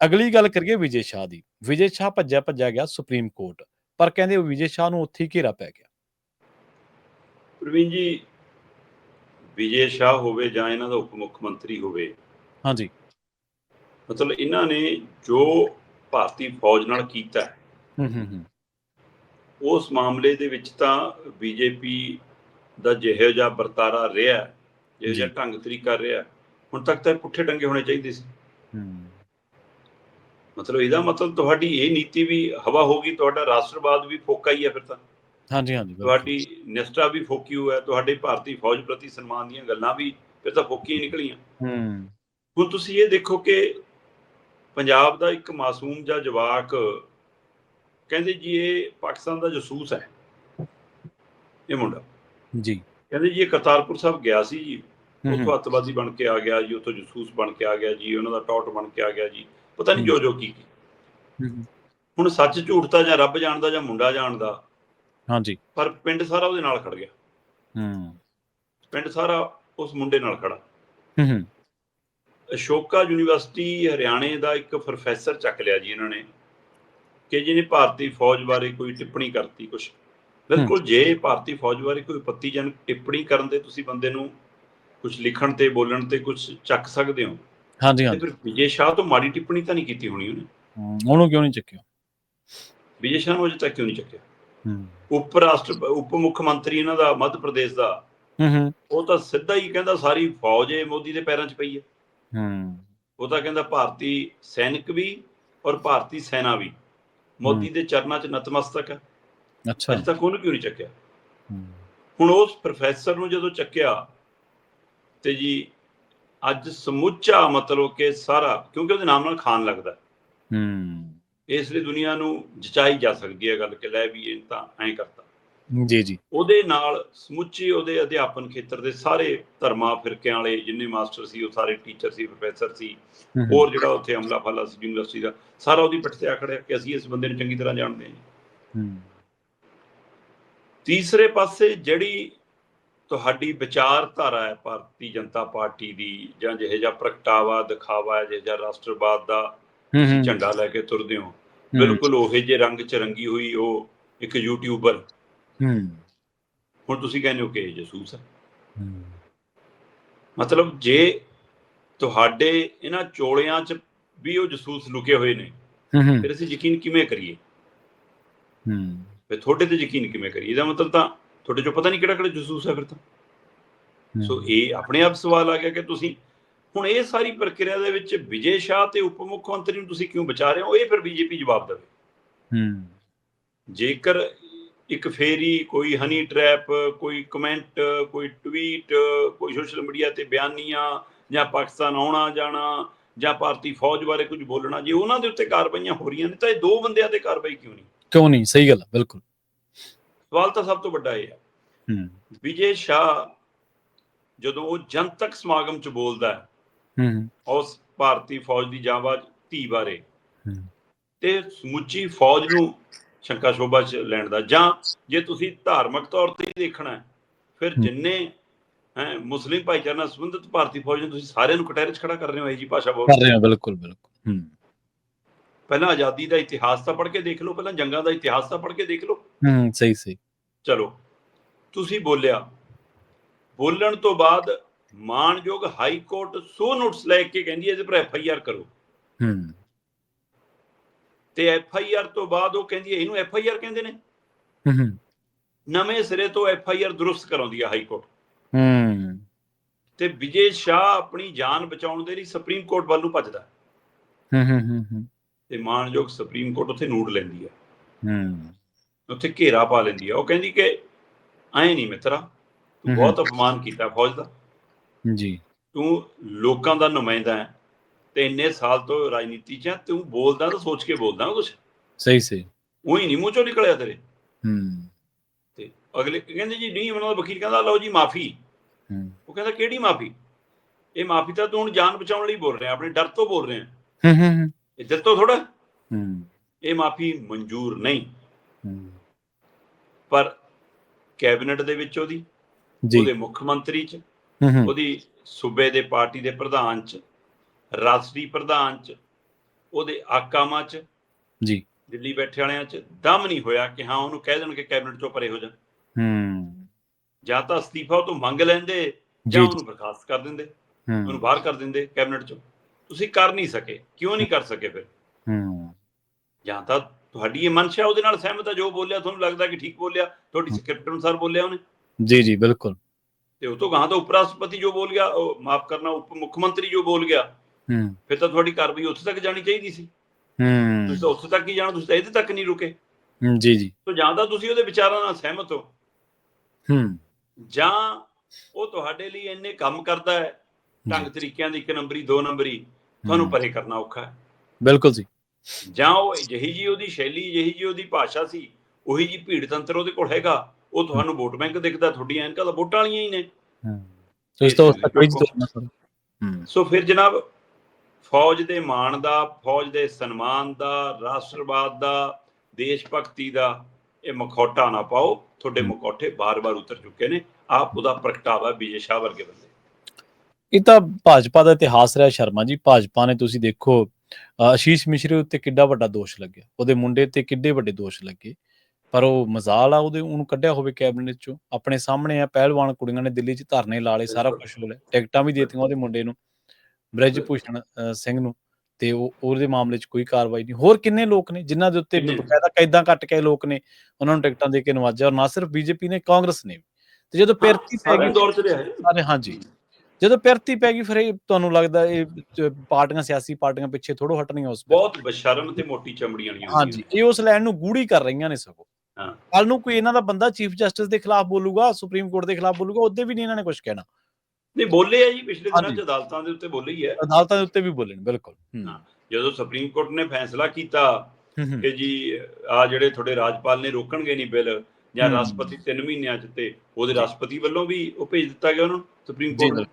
ਅਗਲੀ ਗੱਲ ਕਰੀਏ ਵਿਜੇ ਸ਼ਾਹ ਦੀ। ਵਿਜੇ ਸ਼ਾਹ ਭੱਜਿਆ ਭੱਜਿਆ ਗਿਆ ਸੁਪਰੀਮ ਕੋਰਟ ਪਰ ਕਹਿੰਦੇ ਉਹ ਵਿਜੇ ਸ਼ਾਹ ਨੂੰ ਉੱਥੇ ਹੀ ਘੇਰਾ ਪੈ ਗਿਆ। ਪ੍ਰਵੀਨ ਜੀ ਵਿਜੇ ਸ਼ਾਹ ਹੋਵੇ ਜਾਂ ਇਹਨਾਂ ਦਾ ਉਪ ਮੁੱਖ ਮੰਤਰੀ ਹੋਵੇ ਹਾਂਜੀ। ਮਤਲਬ ਇਹਨਾਂ ਨੇ ਜੋ ਭਾਰਤੀ ਫੌਜ ਨਾਲ ਕੀਤਾ ਹੈ, ਹੂੰ ਉਸ ਮਾਮਲੇ ਦੇ ਵਿੱਚ ਤਾਂ ਬੀਜੇਪੀ ਦਾ ਜਿਹੋ ਜਿਹਾ ਵਰਤਾਰਾ ਰਿਹਾ ਜਿਹੋ ਜਿਹਾ। ਢੰਗ ਤਰੀਕਾ ਰਿਹਾ ਹੁਣ ਤੱਕ ਤਾਂ ਪੁੱਠੇ ਡੰਗੇ ਹੋਣੇ ਚਾਹੀਦੇ ਸੀ। ਹੂੰ। ਮਤਲਬ ਇਹਦਾ ਮਤਲਬ ਤੁਹਾਡੀ ਇਹ ਨੀਤੀ ਵੀ ਹਵਾ ਹੋਗੀ ਤੁਹਾਡਾ ਰਾਸ਼ਟਰਵਾਦ ਵੀ ਫੋਕਾ ਹੀ ਹੈ ਫਿਰ ਤਾਂ। ਹਾਂਜੀ ਹਾਂਜੀ। ਤੁਹਾਡੀ ਨਿਸ਼ਠਾ ਵੀ ਫੋਕੀ ਹੋਇਆ ਤੁਹਾਡੇ ਭਾਰਤੀ ਫੌਜ ਪ੍ਰਤੀ ਸਨਮਾਨ ਦੀਆਂ ਗੱਲਾਂ ਵੀ ਫਿਰ ਤਾਂ ਫੋਕੀਆਂ ਹੀ ਨਿਕਲੀਆਂ। ਹੂੰ। ਹੁਣ ਤੁਸੀਂ ਇਹ ਦੇਖੋ ਕਿ ਪੰਜਾਬ ਦਾ ਇੱਕ ਮਾਸੂਮ ਜਿਹਾ ਜਵਾਕ ਕਹਿੰਦੇ ਜੀ ਇਹ ਪਾਕਿਸਤਾਨ ਦਾ ਜਸੂਸ ਹੈ। ਇਹ ਮੁੰਡਾ। ਜੀ। ਕਹਿੰਦੇ ਜੀ ਇਹ ਕਰਤਾਰਪੁਰ ਸਾਹਿਬ ਗਿਆ ਸੀ ਜੀ। ਹੂੰ। ਉੱਥੋਂ ਅੱਤਵਾਦੀ ਬਣ ਕੇ ਆ ਗਿਆ ਜੀ ਉੱਥੋਂ ਜਸੂਸ ਬਣ ਕੇ ਆ ਗਿਆ ਜੀ ਉਹਨਾਂ ਦਾ ਟੌਟ ਬਣ ਕੇ ਆ ਗਿਆ ਜੀ। ਪਤਾ ਨਹੀਂ ਜੋ ਜੋ ਕੀ ਕੀ। ਹੁਣ ਸੱਚ ਝੂਠ ਤਾਂ ਜਾਂ ਰੱਬ ਜਾਣਦਾ ਜਾਂ ਮੁੰਡਾ ਜਾਣਦਾ ਹਾਂਜੀ। ਪਰ ਪਿੰਡ ਸਾਰਾ ਉਹਦੇ ਨਾਲ ਖੜ ਗਿਆ। ਹੂੰ। ਪਿੰਡ ਸਾਰਾ ਉਸ ਮੁੰਡੇ ਨਾਲ ਖੜਾ। ਹੂੰ ਹੂੰ। ਅਸ਼ੋਕਾ ਯੂਨੀਵਰਸਿਟੀ ਹਰਿਆਣੇ ਦਾ ਇੱਕ ਪ੍ਰੋਫੈਸਰ ਚੱਕ ਲਿਆ ਜੀ ਇਹਨਾਂ ਨੇ ਕਿ ਜਿਹਨੇ ਭਾਰਤੀ ਫੌਜ ਬਾਰੇ ਕੋਈ ਟਿੱਪਣੀ ਕਰਤੀ ਕੁਝ ਬਿਲਕੁਲ ਜੇ ਭਾਰਤੀ ਫੌਜ ਬਾਰੇ ਕੋਈ ਪੱਤੀਜਨ ਟਿੱਪਣੀ ਕਰਨ ਦੇ ਤੁਸੀਂ ਬੰਦੇ ਨੂੰ ਕੁਝ ਲਿਖਣ ਤੇ ਬੋਲਣ ਤੇ ਕੁਝ ਚੱਕ ਸਕਦੇ ਹੋ ਹਾਂਜੀ ਤੇ ਹਾਂਜੀ। ਫਿਰ ਵਿਜੇ ਸ਼ਾਹ ਤੋਂ ਮਾੜੀ ਟਿੱਪਣੀ ਤਾਂ ਨਹੀਂ ਕੀਤੀ ਹੋਣੀ ਉਹਨੇ? ਹੂੰ, ਉਹਨੂੰ ਕਿਉਂ ਨਹੀਂ ਚੱਕਿਆ? ਵਿਜੇ ਸ਼ਾਹ ਨੂੰ ਅਜੇ ਤੱਕ ਕਿਉਂ ਨਹੀਂ ਚੱਕਿਆ? ਹੂੰ। ਉਪ ਰਾਸ਼ਟਰ ਉਪ ਮੁੱਖ ਮੰਤਰੀ ਇਹਨਾਂ ਦਾ ਮੱਧ ਪ੍ਰਦੇਸ਼ ਦਾ। ਹੂੰ ਹੂੰ। ਉਹ ਤਾਂ ਸਿੱਧਾ ਹੀ ਕਹਿੰਦਾ ਸਾਰੀ ਫੌਜ ਏ ਮੋਦੀ ਦੇ ਪੈਰਾਂ 'ਚ ਪਈ ਹੈ। ਹੂੰ। ਉਹ ਤਾਂ ਕਹਿੰਦਾ ਭਾਰਤੀ ਸੈਨਿਕ ਵੀ ਔਰ ਭਾਰਤੀ ਸੈਨਾ ਵੀ ਮੋਦੀ ਦੇ ਚਰਨਾਂ 'ਚ ਨਤਮਸਤਕ ਹੈ। ਅੱਛਾ। ਅੱਜ ਤੱਕ ਉਹਨੂੰ ਕਿਉਂ ਨਹੀਂ ਚੱਕਿਆ? ਹੂੰ। ਹੁਣ ਉਸ ਪ੍ਰੋਫੈਸਰ ਨੂੰ ਜਦੋਂ ਚੱਕਿਆ ਤੇ ਜੀ ਅੱਜ ਸਮੁੱਚਾ ਮਤਲਬ ਕਿ ਸਾਰਾ ਕਿਉਂਕਿ ਉਹਦੇ ਨਾਮ ਨਾਲ ਖਾਨ ਲੱਗਦਾ ਹੈ, ਇਸ ਲਈ ਦੁਨੀਆ ਨੂੰ ਜਚਾਈ ਜਾ ਸਕਦੀ ਹੈ ਗੱਲ ਕਿ ਲੈ ਵੀ ਇਹ ਤਾਂ ਐਂ ਕਰਤਾ। ਜੀ ਜੀ। ਉਹਦੇ ਨਾਲ ਸਮੁੱਚੇ ਉਹਦੇ ਅਧਿਆਪਨ ਖੇਤਰ ਦੇ ਸਾਰੇ ਧਰਮਾਂ ਫਿਰਕਿਆਂ ਵਾਲੇ ਜਿੰਨੇ ਮਾਸਟਰ ਸੀ ਉਹ ਸਾਰੇ ਟੀਚਰ ਸੀ ਪ੍ਰੋਫੈਸਰ ਸੀ ਹੋਰ ਜਿਹੜਾ ਉੱਥੇ ਅਮਲਾ ਫਾਲਾ ਸੀ ਯੂਨੀਵਰਸਿਟੀ ਦਾ ਸਾਰਾ ਉਹਦੀ ਪਿੱਠ ਤੇ ਆ ਖੜਿਆ ਕਿ ਅਸੀਂ ਇਸ ਬੰਦੇ ਨੂੰ ਚੰਗੀ ਤਰ੍ਹਾਂ ਜਾਣਦੇ ਹਾਂ। ਹੂੰ। ਤੀਸਰੇ ਪਾਸੇ ਜਿਹੜੀ ਤੁਹਾਡੀ ਵਿਚਾਰਧਾਰਾ ਹੈ ਭਾਰਤੀ ਜਨਤਾ ਪਾਰਟੀ ਦੀ ਜਾਂ ਜਿਹੇ ਜਿਹਾ ਪ੍ਰਗਟਾਵਾ ਦਿਖਾਵਾ ਹੈ ਜਿਹੇ ਜਿਹਾ ਰਾਸ਼ਟਰਵਾਦ ਦਾ ਝੰਡਾ ਲੈ ਕੇ ਤੁਰਦੇ ਹੋ। ਬਿਲਕੁਲ ਉਹੇ ਜੇ ਰੰਗ ਚ ਰੰਗੀ ਹੋਈ ਉਹ ਇੱਕ ਯੂਟਿਊਬਰ ਹੂੰ। ਹੁਣ ਤੁਸੀਂ ਕਹਿੰਦੇ ਹੋ ਕਿ ਜਸੂਸ ਹੈ। ਮਤਲਬ ਜੇ ਤੁਹਾਡੇ ਇਹਨਾਂ ਚੋਲਿਆਂ 'ਚ ਵੀ ਉਹ ਜਸੂਸ ਲੁਕੇ ਹੋਏ ਨੇ ਫਿਰ ਅਸੀਂ ਯਕੀਨ ਕਿਵੇਂ ਕਰੀਏ? ਹੂੰ। ਫਿਰ ਤੁਹਾਡੇ ਤੇ ਯਕੀਨ ਕਿਵੇਂ ਕਰੀਏ? ਇਹਦਾ ਮਤਲਬ ਤਾਂ ਤੁਹਾਡੇ ਚੋਂ ਪਤਾ ਨਹੀਂ ਕਿਹੜਾ ਕਿਹੜਾ ਜਸੂਸ ਹੈ ਫਿਰ ਤਾਂ। ਸੋ ਇਹ ਆਪਣੇ ਆਪ ਸਵਾਲ ਆ ਗਿਆ ਕਿ ਤੁਸੀਂ ਹੁਣ ਇਹ ਸਾਰੀ ਪ੍ਰਕਿਰਿਆ ਦੇ ਵਿੱਚ ਵਿਜੇ ਸ਼ਾਹ ਤੇ ਉਪ ਮੁੱਖ ਮੰਤਰੀ ਨੂੰ ਤੁਸੀਂ ਕਿਉਂ ਬਚਾ ਰਹੇ ਹੋ? ਇਹ ਫਿਰ ਬੀਜੇਪੀ ਜਵਾਬ ਦੇਵੇ। ਹੂੰ। ਜੇਕਰ ਇੱਕ ਫੇਰੀ ਕੋਈ ਹਨੀ ਟ੍ਰੈਪ ਕੋਈ ਕਮੈਂਟ ਕੋਈ ਟਵੀਟ ਕੋਈ ਸੋਸ਼ਲ ਮੀਡੀਆ ਤੇ ਬਿਆਨੀਆਂ ਜਾਂ ਪਾਕਿਸਤਾਨ ਆਉਣਾ ਜਾਣਾ ਜਾਂ ਭਾਰਤੀ ਫੌਜ ਬਾਰੇ ਕੁਝ ਬੋਲਣਾ ਜੇ ਉਹਨਾਂ ਦੇ ਉੱਤੇ ਕਾਰਵਾਈਆਂ ਹੋ ਰਹੀਆਂ ਨੇ ਤਾਂ ਇਹ ਦੋ ਬੰਦਿਆਂ ਤੇ ਕਾਰਵਾਈ ਕਿਉਂ ਨਹੀਂ? ਕਿਉਂ ਨਹੀਂ? ਸਹੀ ਗੱਲ ਹੈ ਬਿਲਕੁਲ। ਸਵਾਲ ਤਾਂ ਸਭ ਤੋਂ ਵੱਡਾ ਇਹ ਹੈ। ਹੂੰ। ਵਿਜੇ ਸ਼ਾਹ ਜਦੋਂ ਉਹ ਜਨਤਕ ਸਮਾਗਮ 'ਚ ਬੋਲਦਾ ਹੈ ਹੂੰ। ਉਸ ਭਾਰਤੀ ਫੌਜ ਦੀ ਜਾਂਬਾਜ਼ ਧੀ ਬਾਰੇ ਹੂੰ। ਤੇ ਸਮੁੱਚੀ ਫੌਜ ਨੂੰ ਸ਼ੰਕਾ ਸ਼ੋਭਾ ਚ ਲੈਣ ਦਾ ਜਾਂ ਜੇ ਤੁਸੀਂ ਧਾਰਮਿਕ ਤੌਰ ਤੇ ਹੀ ਦੇਖਣਾ ਫਿਰ। ਜਿੰਨੇ ਹੈ ਮੁਸਲਿਮ ਭਾਈਚਾਰੇ ਨਾਲ ਸੰਬੰਧਿਤ ਭਾਰਤੀ ਫੌਜ ਨੂੰ ਤੁਸੀਂ ਸਾਰਿਆਂ ਨੂੰ ਕਟਹਿਰੇ 'ਚ ਖੜਾ ਕਰ ਰਹੇ ਹੋ ਇਹ ਜੀ ਭਾਸ਼ਾ ਬੋਲ ਕਰ ਰਹੇ ਹੋ ਬਿਲਕੁਲ ਬਿਲਕੁਲ ਹੂੰ। ਪਹਿਲਾਂ ਆਜ਼ਾਦੀ ਦਾ ਇਤਿਹਾਸ ਤਾਂ ਪੜ੍ਹ ਕੇ ਦੇਖ ਲਓ ਪਹਿਲਾਂ ਜੰਗਾਂ ਦਾ ਇਤਿਹਾਸ ਤਾਂ ਪੜ੍ਹ ਕੇ ਦੇਖ ਲਓ। ਹੂੰ ਸਹੀ ਸਹੀ। ਚਲੋ ਤੁਸੀਂ ਬੋਲਿਆ। ਬੋਲਣ ਤੋਂ ਬਾਅਦ ਮਾਨਯੋਗ ਹਾਈ ਕੋਰਟ ਸੋ ਨੋਟਿਸ ਲੈ ਕੇ ਕਹਿੰਦੀ ਇਹਦੇ ਪਰ ਐਫ ਆਈ ਆਰ ਕਰੋ। ਹੂੰ। ਤੇ ਐਫ ਆਈ ਆਰ ਤੋਂ ਬਾਅਦ ਉਹ ਕਹਿੰਦੀ ਇਹਨੂੰ ਐਫ ਆਈ ਆਰ ਕਹਿੰਦੇ ਨੇ? ਹੂੰ ਨਵੇਂ ਸਿਰੇ ਤੋਂ ਐਫ ਆਈ ਆਰ ਦਰੁਸਤ ਕਰਾਉਂਦੀ ਹੈ ਹਾਈ ਕੋਰਟ। ਹੂੰ। ਤੇ ਵਿਜੇ ਸ਼ਾਹ ਆਪਣੀ ਜਾਨ ਬਚਾਉਣ ਦੇ ਲਈ ਸੁਪਰੀਮ ਕੋਰਟ ਵੱਲ ਨੂੰ ਭੱਜਦਾ ਹੈ। ਹੂੰ ਹੂੰ ਹੂੰ ਹੂੰ। ਤੇ ਮਾਨਯੋਗ ਸੁਪਰੀਮ ਕੋਰਟ ਉੱਥੇ ਨੂੜ ਲੈਂਦੀ ਹੈ। ਹੂੰ। ਉੱਥੇ ਘੇਰਾ ਪਾ ਲੈਂਦੀ ਹੈ ਉਹ ਕਹਿੰਦੀ ਕਿ ਐ ਨਹੀਂ ਮਿੱਤਰਾ ਤੂੰ। ਬਹੁਤ ਅਪਮਾਨ ਕੀਤਾ ਫੌਜ ਦਾ। ਜੀ। ਤੂੰ ਲੋਕਾਂ ਦਾ ਨੁਮਾਇੰਦਾ ਹੈ ਤੇ ਇੰਨੇ ਸਾਲ ਤੋਂ ਰਾਜਨੀਤੀ 'ਚ ਤੂੰ ਬੋਲਦਾ ਤਾਂ ਸੋਚ ਕੇ ਬੋਲਦਾ ਕੁਝ ਸਹੀ ਸਹੀ। ਉਹੀ ਨਹੀਂ ਮੂੰਹ ਚੋਂ ਨਿਕਲਿਆ ਤੇਰੇ। ਹੂੰ ਤੇ ਅਗਲੇ ਕਹਿੰਦੇ ਜੀ ਨਹੀਂ ਉਹਨਾਂ ਦਾ ਵਕੀਲ ਕਹਿੰਦਾ ਲਓ ਜੀ ਮਾਫੀ। ਹੂੰ ਉਹ ਕਹਿੰਦਾ ਕਿਹੜੀ ਮਾਫੀ? ਇਹ ਮਾਫੀ ਤਾਂ ਤੂੰ ਹੁਣ ਜਾਨ ਬਚਾਉਣ ਲਈ ਬੋਲ ਰਿਹਾ ਆਪਣੇ ਡਰ ਤੋਂ ਬੋਲ ਰਿਹਾ। ਹੂੰ ਹੂੰ ਹੂੰ, ਇਹ ਦਿਲ ਤੋਂ ਥੋੜਾ ਹੂੰ ਇਹ ਮਾਫੀ ਮਨਜ਼ੂਰ ਨਹੀਂ। ਹੂੰ ਪਰ ਕੈਬਨਿਟ ਦੇ ਵਿੱਚ ਉਹਦੀ ਜੀ। ਉਹਦੇ ਮੁੱਖ ਮੰਤਰੀ ਚ ਉਹਦੀ ਸੂਬੇ ਦੇ ਪਾਰਟੀ ਦੇ ਪ੍ਰਧਾਨ ਚ ਰਾਸ਼ਟਰੀ ਪ੍ਰਧਾਨ ਚ ਉਹਦੇ ਆਕਾਮਾਂ 'ਚ ਜੀ। ਦਿੱਲੀ ਬੈਠੇ ਵਾਲਿਆਂ 'ਚ ਦਮ ਨਹੀਂ ਹੋਇਆ ਕਿ ਹਾਂ ਉਹਨੂੰ ਕਹਿ ਦੇਣ ਕਿ ਕੈਬਨਿਟ 'ਚੋਂ ਪਰੇ ਹੋ ਜਾ ਹੂੰ। ਜਾਂ ਤਾਂ ਅਸਤੀਫਾ ਉਹ ਤੋਂ ਮੰਗ ਲੈਂਦੇ ਜੀ ਉਹਨੂੰ ਬਰਖਾਸਤ ਕਰ ਦਿੰਦੇ ਉਹਨੂੰ ਬਾਹਰ ਕਰ ਦਿੰਦੇ ਕੈਬਨਿਟ 'ਚੋਂ। ਤੁਸੀਂ ਕਰ ਨਹੀਂ ਸਕੇ। ਕਿਉਂ ਨਹੀਂ ਕਰ ਸਕੇ ਫਿਰ? ਹੂੰ। ਜਾਂ ਤਾਂ ਤੁਹਾਡੀ ਇਹ ਮਨਸ਼ਾ ਉਹਦੇ ਨਾਲ ਸਹਿਮਤ ਹੈ ਜੋ ਬੋਲਿਆ ਤੁਹਾਨੂੰ ਲੱਗਦਾ ਕਿ ਠੀਕ ਬੋਲਿਆ ਤੁਹਾਡੀ। ਸਕ੍ਰਿਪਟ ਅਨੁਸਾਰ ਬੋਲਿਆ ਉਹਨੇ? ਜੀ ਜੀ ਬਿਲਕੁਲ। ਤੇ ਉਹ ਤੋਂ ਗਾਂ ਤਾਂ ਉਪ ਰਾਸ਼ਟਰਪਤੀ ਜੋ ਬੋਲ ਗਿਆ ਉਹ ਮਾਫ ਕਰਨਾ ਉਪ ਮੁੱਖ ਮੰਤਰੀ ਜੋ ਬੋਲ ਗਿਆ ਹੂੰ। ਫਿਰ ਤਾਂ ਤੁਹਾਡੀ ਕਾਰਵਾਈ ਉੱਥੇ ਤੱਕ ਜਾਣੀ ਚਾਹੀਦੀ ਸੀ। ਹੂੰ। ਤੁਸੀਂ ਤਾਂ ਉੱਥੇ ਤੱਕ ਹੀ ਜਾਣਾ ਤੁਸੀਂ ਤਾਂ ਇਹਦੇ ਤੱਕ ਨਹੀਂ ਰੁਕੇ। ਜੀ ਜੀ। ਤਾਂ ਜਾਂ ਤਾਂ ਤੁਸੀਂ ਉਹਦੇ ਵਿਚਾਰਾਂ ਨਾਲ ਸਹਿਮਤ ਹੋ। ਹੂੰ। ਜਾਂ ਉਹ ਤੁਹਾਡੇ ਲਈ ਇੰਨੇ ਕੰਮ ਕਰਦਾ ਹੈ ਢੰਗ ਤਰੀਕਿਆਂ ਦੀ ਇੱਕ ਨੰਬਰੀ ਦੋ ਨੰਬਰੀ ਤੁਹਾਨੂੰ ਪਰੇ ਕਰਨਾ ਔਖਾ ਹੈ। ਬਿਲਕੁਲ ਜੀ। ਜਾਂ ਉਹ ਜਿਹੀ ਜੀ ਉਹਦੀ ਸ਼ੈਲੀ ਜਿਹੀ ਜੀ ਉਹਦੀ ਭਾਸ਼ਾ ਸੀ ਉਹੀ ਜੀ ਭੀੜ ਤੰਤਰ ਉਹਦੇ ਕੋਲ ਹੈਗਾ ਉਹ ਤੁਹਾਨੂੰ ਵੋਟ ਬੈਂਕ ਦਿਖਦਾ ਤੁਹਾਡੀਆਂ ਐਨਕਾਂ ਤਾਂ ਵੋਟਾਂ ਵਾਲੀਆਂ ਹੀ ਨੇ। ਹੂੰ। ਤੁਸੀਂ ਤਾਂ ਹੂੰ। ਸੋ ਫਿਰ ਜਨਾਬ ਫੌਜ ਦੇ ਮਾਣ ਦਾ ਫੌਜ ਦੇ ਸਨਮਾਨ ਦਾ ਰਾਸ਼ਟਰਵਾਦ ਦਾ ਦੇਸ਼ ਭਗਤੀ ਦਾ ਇਹ ਮਖੌਟਾ ਨਾ ਪਾਓ ਤੁਹਾਡੇ। ਮਖੌਟੇ ਬਾਰ-ਬਾਰ ਉਤਰ ਚੁੱਕੇ ਨੇ ਆਪ ਉਹਦਾ ਪ੍ਰਗਟਾਵਾ ਵਿਜੇ ਸ਼ਾਹ ਵਰਗੇ ਬੰਦੇ। ਇਹ ਤਾਂ ਭਾਜਪਾ ਦਾ ਇਤਿਹਾਸ ਰਿਹਾ ਸ਼ਰਮਾ ਜੀ ਭਾਜਪਾ ਨੇ ਤੁਸੀਂ ਦੇਖੋ ਆਸ਼ੀਸ਼ ਮਿਸ਼ਰੇ ਉੱਤੇ ਕਿੱਡਾ ਵੱਡਾ ਦੋਸ਼ ਲੱਗਿਆ। ਉਹਦੇ ਮੁੰਡੇ ਤੇ ਕਿੱਡੇ ਵੱਡੇ ਦੋਸ਼ ਲੱਗੇ। ਪਰ ਉਹ ਮਜ਼ਾਲ ਆ ਉਹਦੇ ਉਹਨੂੰ ਕੱਢਿਆ ਹੋਵੇ ਕੈਬਨਿਟ ਚੋਂ। ਆਪਣੇ ਸਾਹਮਣੇ ਆ ਪਹਿਲਵਾਨ ਕੁੜੀਆਂ ਨੇ ਦਿੱਲੀ 'ਚ ਧਰਨੇ ਲਾ ਲਏ ਸਾਰਾ। ਕੁਝ ਹੋ ਲਿਆ। ਟਿਕਟਾਂ ਵੀ ਦੇਤੀਆਂ ਉਹਦੇ ਮੁੰਡੇ ਨੂੰ ਬ੍ਰਿਜ ਭੂਸ਼ਣ ਸਿੰਘ ਨੂੰ। ਤੇ ਉਹ ਉਹਦੇ ਮਾਮਲੇ 'ਚ ਕੋਈ ਕਾਰਵਾਈ ਨਹੀਂ। ਹੋਰ ਕਿੰਨੇ ਲੋਕ ਨੇ ਜਿਨ੍ਹਾਂ ਦੇ ਉੱਤੇ? ਬਕਾਇਦਾ ਕੈਦਾਂ ਕੱਟ ਕੇ ਲੋਕ ਨੇ ਉਹਨਾਂ ਨੂੰ ਟਿਕਟਾਂ ਦੇ ਕੇ ਨਵਾਜਿਆ। ਔਰ ਨਾ ਸਿਰਫ ਬੀਜੇਪੀ ਨੇ ਕਾਂਗਰਸ ਨੇ ਵੀ। ਤੇ ਜਦੋਂ ਪਿਰਤੀ ਪੈ ਸਾਰੇ ਗਈ ਦੌਰ ਚ ਰਿਹਾ ਹੈ ਸਾਰੇ ਹਾਂਜੀ। ਜਦੋਂ ਪਿਰਤੀ ਪੈ ਗਈ ਫਿਰ ਇਹ ਤੁਹਾਨੂੰ ਲੱਗਦਾ ਇਹ ਪਾਰਟੀਆਂ ਸਿਆਸੀ ਪਾਰਟੀਆਂ ਪਿੱਛੇ ਥੋੜੋ ਹਟਣੀਆਂ ਉਸ। ਬਹੁਤ ਬਸ਼ਰਮ ਤੇ ਮੋਟੀ ਚਮੜੀ ਵਾਲੀਆਂ ਹਾਂਜੀ ਇਹ ਉਸ ਲਾਈਨ ਨੂੰ ਗੂੜੀ ਕਰ ਰਹੀਆਂ ਨੇ ਸਗੋਂ ਹਾਂ। ਕੱਲ ਨੂੰ ਕੋਈ ਇਹਨਾਂ ਦਾ ਬੰਦਾ ਚੀਫ ਜਸਟਿਸ ਦੇ ਖਿਲਾਫ ਬੋਲੂਗਾ ਸੁਪਰੀਮ ਕੋਰਟ ਦੇ ਖਿਲਾਫ ਬੋਲੂਗਾ ਉਹਦੇ ਵੀ ਨਹੀਂ ਇਹਨਾਂ ਨੇ ਕੁਝ ਕਹਿਣਾ ਨਹੀਂ ਬੋਲੇ ਆ ਜੀ ਪਿਛਲੇ ਦਿਨਾਂ। ਚ ਅਦਾਲਤਾਂ ਦੇ ਉੱਤੇ ਬੋਲੇ ਹੀ ਹੈ ਅਦਾਲਤਾਂ ਦੇ ਉੱਤੇ ਵੀ ਬੋਲਣ ਬਿਲਕੁਲ ਹੂੰ। ਹਾਂ। ਜਦੋਂ ਸੁਪਰੀਮ ਕੋਰਟ ਨੇ ਫੈਸਲਾ ਕੀਤਾ। ਕਿ ਜੀ ਆ ਜਿਹੜੇ ਤੁਹਾਡੇ ਰਾਜਪਾਲ ਨੇ ਰੋਕਣਗੇ ਨਹੀਂ ਬਿੱਲ ਜਾਂ। ਰਾਸ਼ਟਰਪਤੀ 3 ਮਹੀਨਿਆਂ ਚ ਤੇ ਉਹਦੇ ਰਾਸ਼ਟਰਪਤੀ ਵੱਲੋਂ ਵੀ ਉਹ ਭੇਜ ਦਿੱਤਾ ਗਿਆ ਉਹਨਾਂ ਨੂੰ ਸੁਪਰੀਮ ਕੋਰਟ ਨੂੰ